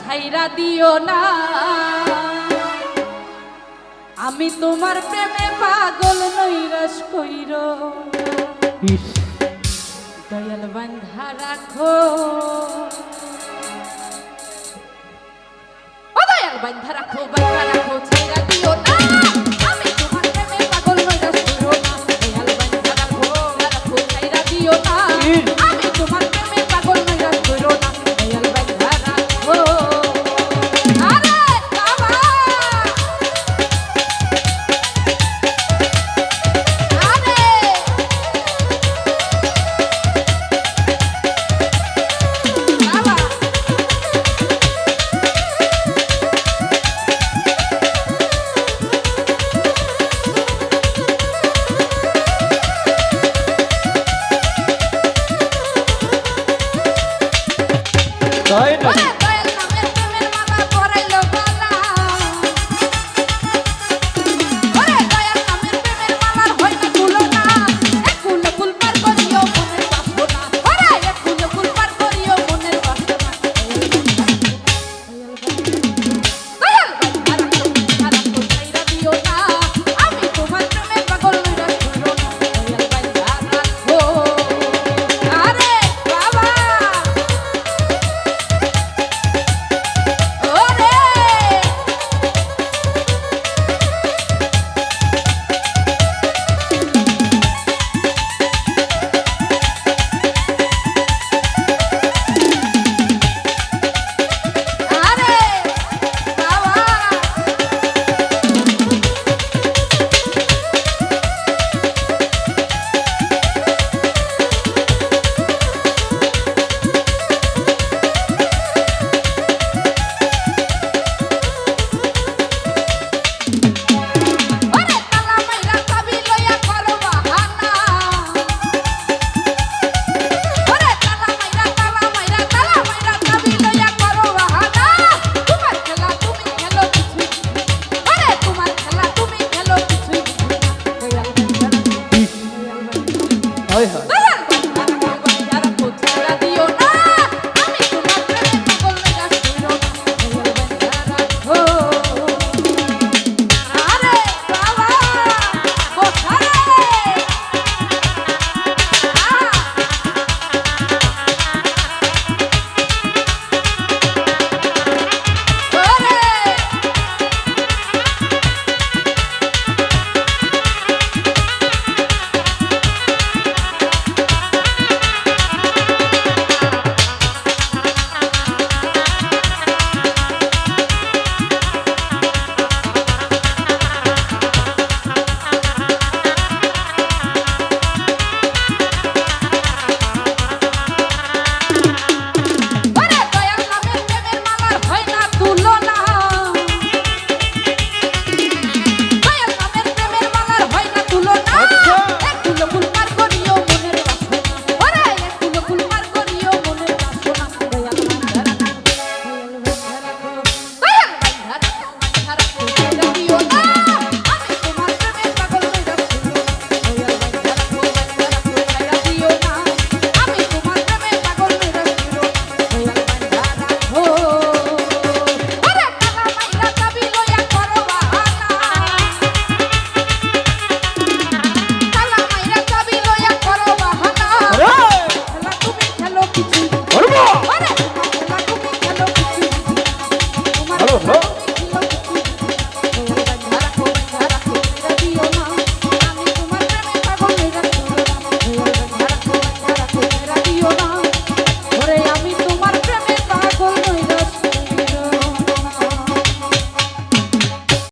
ছাইরা দিও না। আমি তোমার প্রেমে পাগল নৈরাস কইর। দয়াল বান্ধা রাখো। ও দয়াল বান্ধা রাখো হয় না।